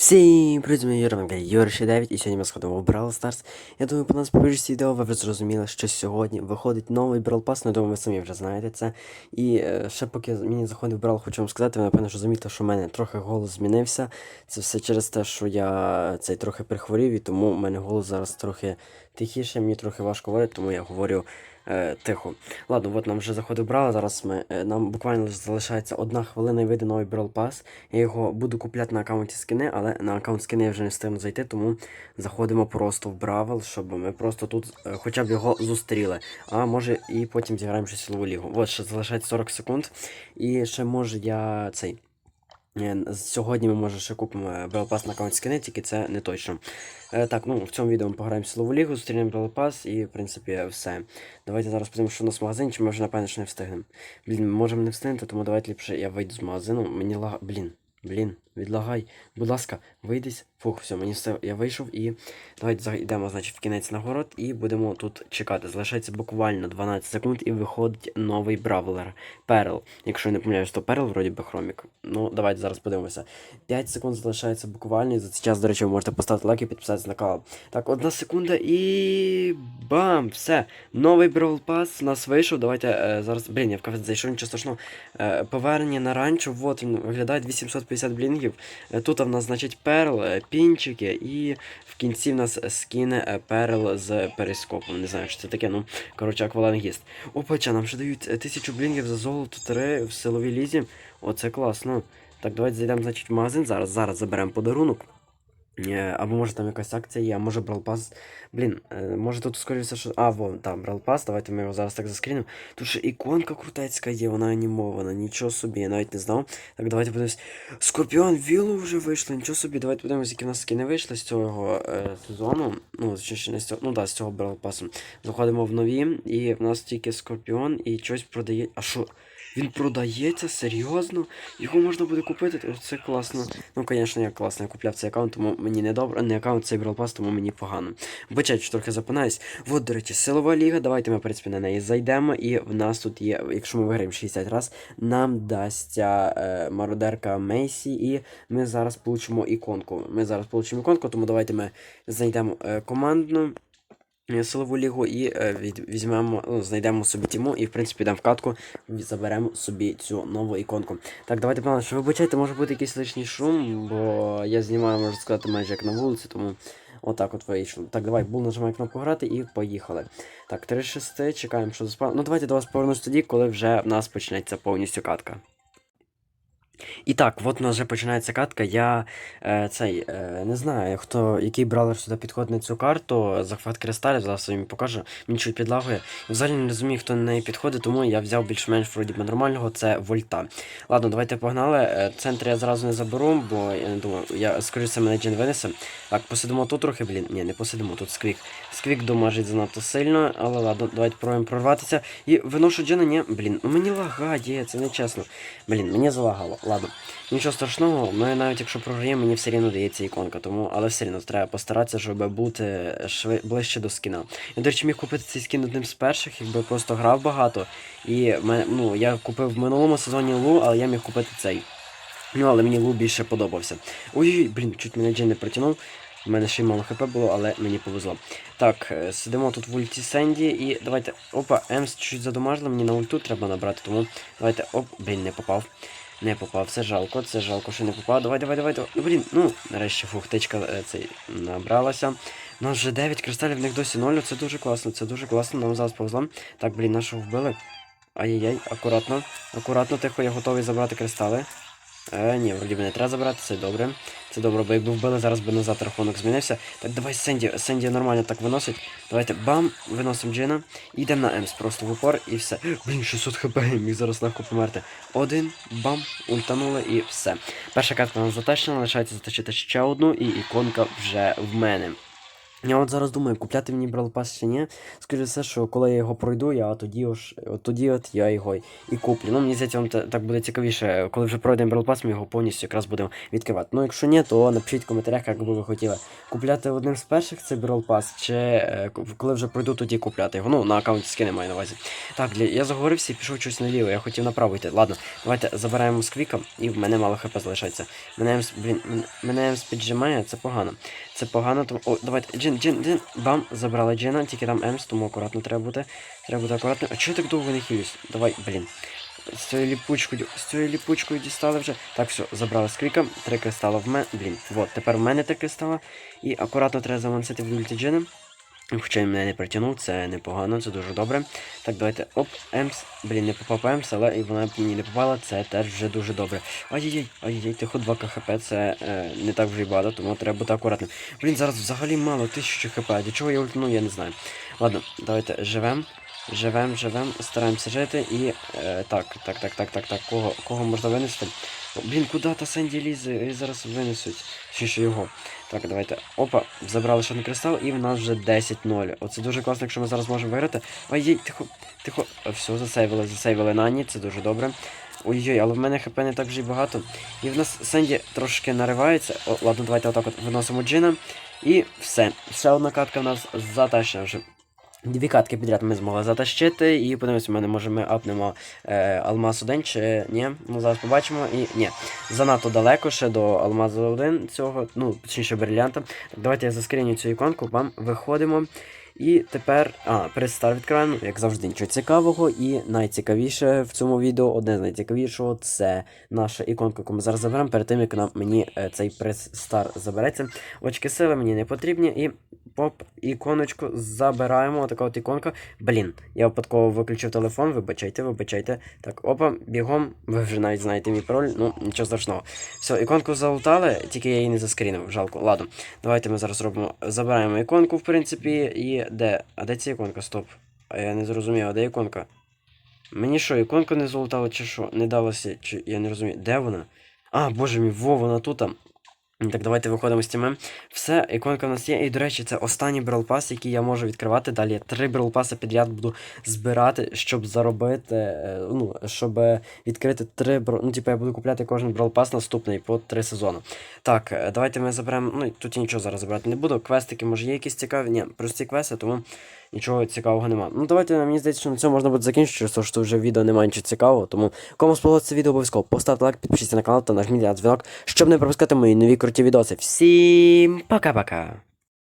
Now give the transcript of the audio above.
Всім привіт, мої Юрманка, Юр 9 і сьогодні ми сходимо в Brawl Stars. Я думаю, по нас побіжці відео ви вже зрозуміли, що сьогодні виходить новий Brawl Pass, ну, я думаю, ви самі вже знаєте це. І е, ще поки мені заходив Brawl, хочу вам сказати, ви напевно, замітили, що в мене трохи голос змінився. Це все через те, що я цей трохи прихворів, і тому в мене голос зараз трохи тихіше, мені трохи важко говорити, тому я говорю е, тихо. Ладно, от нам вже заходив Brawl, зараз ми, е, нам буквально залишається одна хвилина і вийде новий Brawl Pass. Я його буду купляти на аккаунті скини, але на аккаунт скини я вже не встигну зайти, тому заходимо просто в Бравл, щоб ми просто тут е, хоча б його зустріли. А може і потім зіграємо щось силову лігу. От ще залишається 40 секунд. І ще може я цей. Е, Сьогодні ми може ще купимо Белопас на аккаунт тільки це не точно. Е, так, ну в цьому відео ми пограємо силову лігу, зустрінемо Белопас і в принципі все. Давайте зараз подивимося, що у нас в магазині, чи ми вже напевно не встигнемо. Блін, ми можемо не встигнути, тому давайте ліпше я вийду з магазину. Мені лага. Блін, блін, відлагай. Будь ласка, вийдись. Фух, все, мені все, я вийшов і давайте зайдемо, значить, в кінець на город і будемо тут чекати. Залишається буквально 12 секунд і виходить новий бравлер. Перл. Якщо я не помиляюсь, то Перл вроді би хромік. Ну, давайте зараз подивимося. 5 секунд залишається буквально, і за цей час, до речі, ви можете поставити лайк і підписатися на канал. Так, одна секунда і. Бам! Все. Новий Brawl Pass у нас вийшов. Давайте е, зараз. Блін, я в кафе зайшов, нічого страшного. Е, повернення на ранчо. Вот він виглядає 850 блінгів. Е, тут в нас, значить, перл, е, пінчики, і в кінці в нас скине е, перл з перископом. Не знаю, що це таке, ну, коротше, аквалангіст. Опача, нам ще дають е, 1000 блінгів за золото 3 в силовій лізі. Оце класно. Так, давайте зайдемо, значить, в магазин. Зараз, зараз заберемо подарунок. Е, Або може там якась акція є, а може Brawl. Блін, е, може тут скоріше, що. А, вон, там, Brawl давайте ми його зараз так заскрінемо. Тут ще іконка крутецька є, вона анімована, нічого собі, я навіть не знав. Так, давайте подивимось. Скорпіон Віллу вже вийшло, нічого собі. Давайте подивимось, які в нас скини вийшли з цього е, сезону. Ну, ще не з цього. Ну да, з цього Pass. Заходимо в нові, і в нас тільки Скорпіон і щось продає. А що? Він продається серйозно? Його можна буде купити? Це класно. Ну, звісно, я класно. Я купляв цей аккаунт, тому мені не добре. Не аккаунт, цей Pass, тому мені погано. Вибачайте, що трохи запинаюсь. От, до речі, силова ліга. Давайте ми, в принципі, на неї зайдемо. І в нас тут є, якщо ми виграємо 60 раз, нам дасться е, мародерка Мейсі, і ми зараз получимо іконку. Ми зараз получимо іконку, тому давайте ми знайдемо е, командну. Силову лігу і е, візьмемо, ну, знайдемо собі тіму і в принципі йдемо в катку, і заберемо собі цю нову іконку. Так, давайте пане, що вибачайте, може бути якийсь лишній шум, бо я знімаю, можна сказати, майже як на вулиці, тому отак от вийшло. Так, давай, бул нажимай кнопку грати і поїхали. Так, 3-6, чекаємо, що заспав. Ну давайте до вас повернусь тоді, коли вже в нас почнеться повністю катка. І так, от у нас вже починається катка. Я е, цей е, не знаю, хто який бравлер сюди підходить на цю карту. Захват кристалів, зараз собі покажу. Він чуть підлагує. Взагалі не розумію, хто на неї підходить, тому я взяв більш-менш вроді би нормального, це вольта. Ладно, давайте погнали. Е, Центр я зразу не заберу, бо я не думаю, я скоріше мене Джин винесе. Так, посидимо тут трохи, блін. Ні, не посидимо, тут сквік. Сквік домажить занадто сильно, але ладно, давайте пробуємо прорватися. І виношу Джина, ні, блін, ну мені лагає, це не чесно. Блін, мені залагало. Ладно. Нічого страшного, ми навіть якщо програємо, мені все рівно дається іконка, тому, але все рівно треба постаратися, щоб бути шви... ближче до скіна. Я, до речі, міг купити цей скін одним з перших, якби просто грав багато. І ну, я купив в минулому сезоні Лу, але я міг купити цей. Ну, але мені Лу більше подобався. Ой, блін, чуть мене Джин не притягнув. У мене ще й мало хп було, але мені повезло. Так, е, сидимо тут в ульті Сенді і давайте. Опа, Емс чуть задомажили, мені на ульту треба набрати, тому давайте. Оп, блін, не попав. Не попав, це жалко, це жалко, що не попав. Давай, давай, давай, давай. Ну, Блін, ну, нарешті фухтичка е, цей набралася. У нас вже 9 кристалів, в них досі 0, це дуже класно, це дуже класно, нам зараз повезло. Так, блін, нашого вбили. Ай-яй-яй, акуратно. Акуратно, тихо, я готовий забрати кристали. Е, ні, вроді би не треба забрати, це добре. Це добре, бо якби вбили, зараз би назад рахунок змінився. Так, давай Сенді, Сенді нормально так виносить. Давайте бам, виносимо Джина. І йдемо на Емс просто в упор і все. Блін, 600 хп, міг зараз легко померти. Один, бам, ультанули і все. Перша картка у нас затащена, лишається затащити ще одну, і іконка вже в мене. Я от зараз думаю, купляти мені Brawl Pass чи ні. Скажу все, що коли я його пройду, я тоді ж, от тоді от я його і куплю. Ну, мені здається, вам так буде цікавіше, коли вже пройдемо Brawl Pass, ми його повністю якраз будемо відкривати. Ну, якщо ні, то напишіть в коментарях, як би ви хотіли купляти одним з перших цей Brawl Pass, чи е, коли вже пройду, тоді купляти його. Ну, на аккаунті скини маю на увазі. Так, я заговорився і пішов щось наліво, я хотів направо йти. Ладно, давайте забираємо сквіка, і в мене мало хп залишається. Мене блін, мене Емс піджимає, це погано. Це погано, тому. О, давайте. Джин, джин, джин. Бам, забрала джина, тільки там Емс, тому акуратно треба бути. Треба бути акуратно. А чого я так довго не хилюсь? Давай, блін. З цією ліпучкою, з цією ліпучкою дістали вже. Так, все, забрали скріка, три кристала в мене. Блін, от, тепер в мене три кристала. І акуратно треба замансити в джина. Хоча він мене не притягнув, це непогано, це дуже добре. Так, давайте. Оп, Емс. Блін, не попав по Емс, але і вона мені не попала, це теж вже дуже добре. Ай-яй-яй, ай-яй, тихо 2 хп, це е, не так вже й багато, тому треба бути акуратним. Блін, зараз взагалі мало, 1000 хп. Для чого я ультну, я не знаю. Ладно, давайте живем. Живем, живем, стараємося жити і. Е, так, так, так, так, так, так. Кого, кого можна винести? Блін, куди та Сенді лізе? І зараз винесуть. Ще його. Так, давайте. Опа, забрали ще один кристал, і в нас вже 10-0. Оце дуже класно, якщо ми зараз можемо виграти. Ай-яй, тихо, тихо. Е, Все, засейвили, засейвили Нані, це дуже добре. Ой-ой, але в мене хп не так вже й багато. І в нас Сенді трошки наривається. О, ладно, давайте отак от виносимо джина. І все. Ще одна катка в нас затащена вже. Дві катки підряд ми змогли затащити, і подивимось, у мене може ми апнемо е, Алмаз 1 чи ні. Ну зараз побачимо. І ні, занадто далеко ще до Алмазу 1 цього, ну, точніше бриллянта. Давайте я заскріню цю іконку, вам виходимо. І тепер, а, перестар відкриваємо, як завжди, нічого цікавого. І найцікавіше в цьому відео, одне з найцікавішого, це наша іконка, яку ми зараз заберемо, перед тим, як нам мені е, цей прес-стар забереться. Очки сили мені не потрібні. І поп, іконочку забираємо. Отака от іконка. Блін, я випадково виключив телефон, вибачайте, вибачайте. Так, опа, бігом. Ви вже навіть знаєте мій пароль, ну нічого страшного. Все, іконку залутали, тільки я її не заскрінив. Жалко. Ладно, давайте ми зараз робимо. Забираємо іконку, в принципі, і де? А де ця іконка? Стоп. А я не зрозумів, а де іконка? Мені що, іконка не золотала, чи що? Не далося, чи я не розумію. Де вона? А, боже мій, во, вона тут. Так, давайте виходимо з тіми. Все, іконка в нас є. І, до речі, це останній Pass, який я можу відкривати. Далі я три Pass підряд буду збирати, щоб заробити. е, Ну, щоб відкрити три Brawl- Ну, типу, я буду купляти кожен Pass наступний по три сезони. Так, е, давайте ми заберемо. Ну, тут я нічого зараз забирати не буду. Квестики, може, є якісь цікаві? Ні, прості квести, тому нічого цікавого нема. Ну, давайте, мені здається, що на цьому можна буде закінчити, те, що вже відео немає нічого цікавого. Тому кому сподобалося це відео, обов'язково поставте лайк, підпишіться на канал та нажміть на дзвінок, щоб не пропускати мої нові круті відоси. Всім пока-пока!